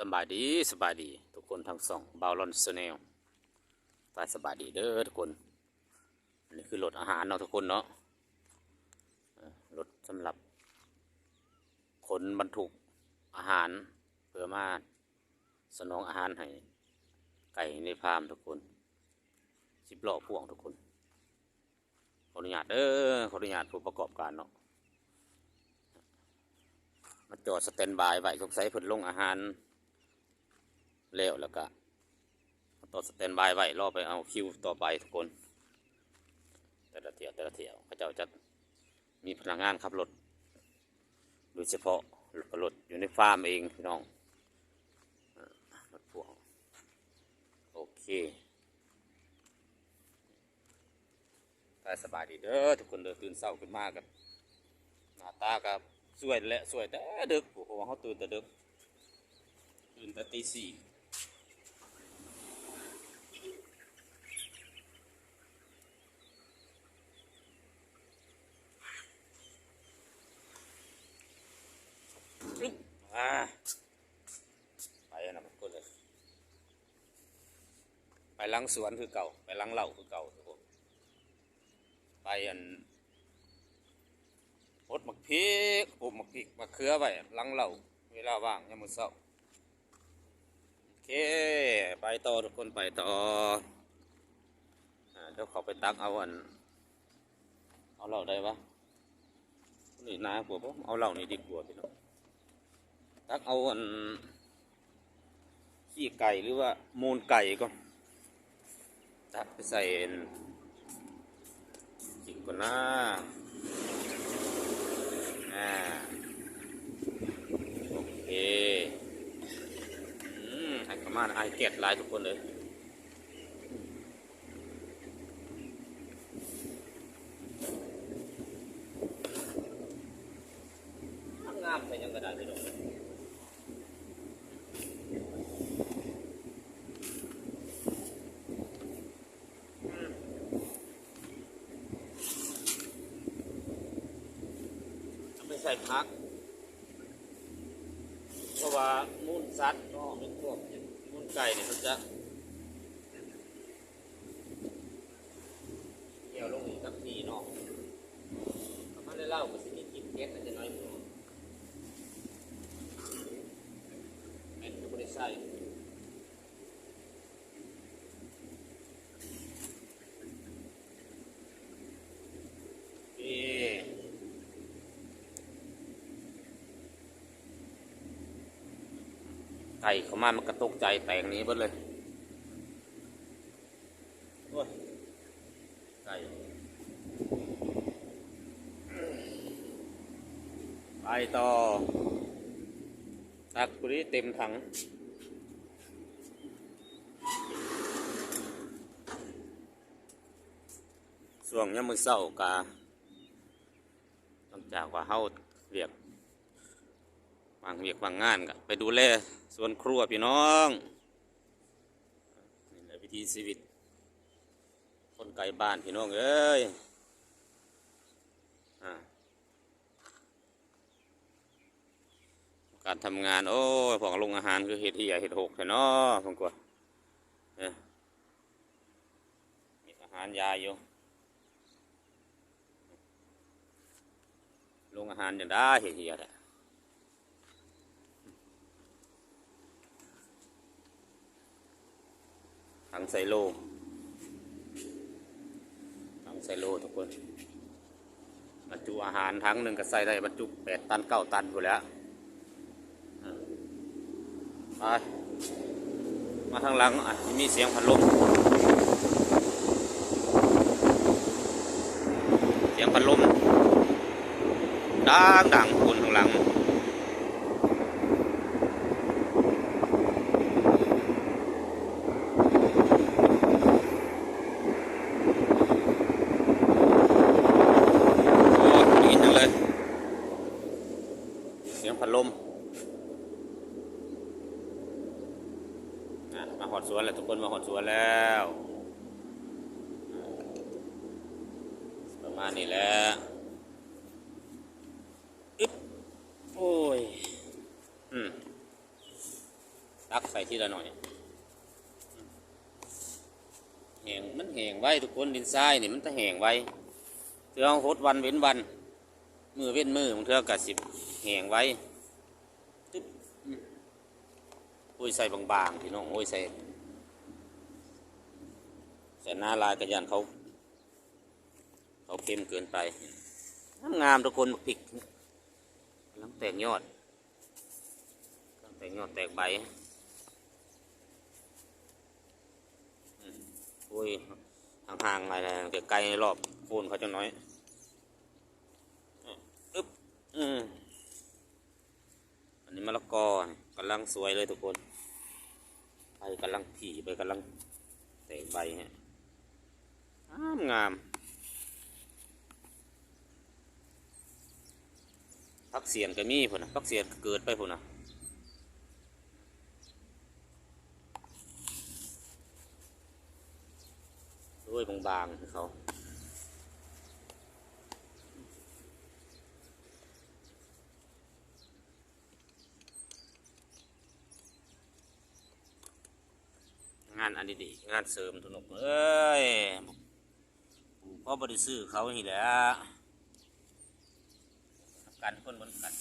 สบายดีสบายดี ทุกคนทั้งสองบาลอนสเนลตายสบายดีเด้อทุกคนอันนี้คือรถอาหารเนาะทุกคนเนาะรถสำหรับขนบรรทุกอาหารเพื่อมาสนองอาหารให้ไก่ในฟาร์มทุกคนสิบล้อพ่วงทุกคนขออนุญาตเด้อขออนุญาตผู้ประกอบการเนาะมาจอดสแตนบายไว้สงสัยเพิ่นลงอาหาร แล้วแล้วก็ต่อสแตนบายไว้รอไปเอาคิวต่อไปทุกคน แต่ละเที่ยวแต่ละเที่ยวเขาเจ้าจะมีพนักงานขับรถโดยเฉพาะรถรถอยู่ในฟาร์มเองพี่น้องรถพ่วงโอเคสบายดีเด้อทุกคนเด้อตื่นเช้าขึ้นมากกันหน้าตากับสวยและสวยแต่ดึกโอ้โหเขาตื่นแต่ดึกตื่นแต่ตีสี่อึ๊บอ่าไปอันนะมันก็เลย ไปหลังสวนคือเก่า ไปหลังเหล่าคือเก่าทุกคนไปอันพดหมักพริกปลูกหมักพริกมักเขือไว้หลังเราเวลาว่างยามมื้อเช้าโอเค ไปต่อทุกคนไปต่ออเดี๋ยวเขาไปตักเอาอัน เอาเหล่าได้ปะนี่นากว่าปะเอาเหล่านี่ดีกว่าพี่น้องตักเอาอันขี้ไก่หรือว่ามูลไก่ก่อน ตักไปใส่อันจิกก่อนนะอ่าโอเคอืมให้ประมาไอเก็ดลายทุกคนเลยงามไปยังกระดาษพี่น้องเอาไปใส่ พักเพราะว่ามุ่นสัตว์เนาะเป็นพวกมุ่นไก่เนี่ยมันจะเกี่ยวลงอีกสักทีเนาะถ้ามันได้เล่าก็สิมีกินเก็ดอาจจะน้อยกว่าแม่นก็บ่ได้ใส่นี่ ไก่เขามามันกระตกใจแต่งนี้เบิดเลยโอ้ยไก่ไปต่อ ตักกุนี้เต็มถังส่วงยามมือเศร้ากาหลังจากว่าเฮาเรียก วางเวียกวางงานก็ไปดูแลส่วนครัวพี่น้องนี่แหละวิธีชีวิต คนไกลบ้านพี่น้องเอ้ยอการทำงาน โอ้ยพวกลงอาหารคือเห็ดเหี่ยเห็ดหกเนาะผมกลัวเอ้ยมีอาหารยาอยู่ลงอาหารอย่างได้เห็ดเหี่ยแหละ ถังไซโลถังไซโลทุกคน บรรจุอาหารถังหนึ่งก็ใส่ได้บรรจุแปดตันเก้าตันอยู่แล้วอ่าไปมาทางหลังอะมีเสียงพัดลมเสียงพัดลมดังดังคนทางหลัง โอ้ยได้ยินจังเลย เสียงพัดลม อะมาหอดสวนแล้วทุกคนมาหอดสวนแล้ว ประมาณนี้แหละอึ๊บโอ้ย อืมใส่ทีละหน่อยแหงมันแหงไว้ทุกคนดินทรายนี่มันจะแหงไว้เทือเอาหดวันเว้นวัน มือเว้นมือบางเทือกะสิบแหงไว้ตึ๊บโอ้ยใส่บางๆพี่น้องโอ้ยใส่ ใส่หน้าลายกระยานเขา เขาเค็มเกินไปงามทุกคนผิกกำลังแตกยอดกำลังแตกยอดแตกใบอืมโอ้ยห่างๆอะไรไกลๆรอบโคนเขาจะน้อยอึ๊บอืมอันนี้มะละกอกำลังสวยเลยทุกคนใบกำลังผีใบกำลังแตกใบฮะามงามพักเสียนก็มีพุ่นนะพักเสียนเกิดไปพุ่นนะด้วยบางๆให้เขางานอันดีๆงานเสริมทุนกเอ้ย พราะบริซื้อเขานี่แหละกันคนบนกัน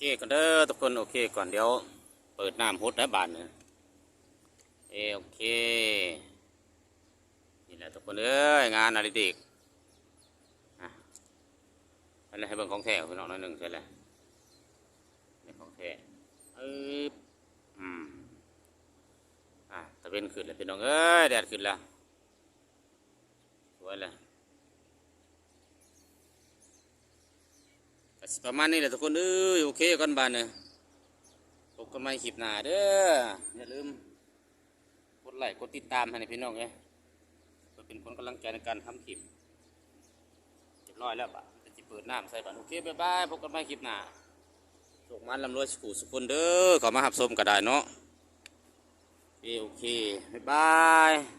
เคก่อนเด้อทุกคนโอเคก่อนเดี๋ยวเปิดน้ำฮดนะบานเนี่ยเอโอเคนี่แหละทุกคนเอ้ยงานอะไรเด็กอะอะไรให้เบิ่งของแท้พี่น้องหน้อยหนึ่งใช่ไหมนี่ของแท้เอ้ยอืมอะตะเวนขึ้นแล้วพี่น้องเอ้ยแดดขึ้นแล้วสวยเลย ก็สิ ประมาณนี้แหละทุกคนเอ้ยโอเคก่อนบานเนี่ยพบกันใหม่คลิปหน้าเด้ออย่าลืมกดไลค์กดติดตามให้พี่น้องเอ้ยเพื่อเป็นคนกำลังใจในการทำคลิปเรียบร้อยแล้วปะจะเปิดน้ำใส่บันโอเคบ๊ายบายพบกันใหม่คลิปหน้าโชคมันลำรวยสุขุสุขคนเด้อขอมาหับชมก็ได้เนาะโอเคโอเคบ๊ายบาย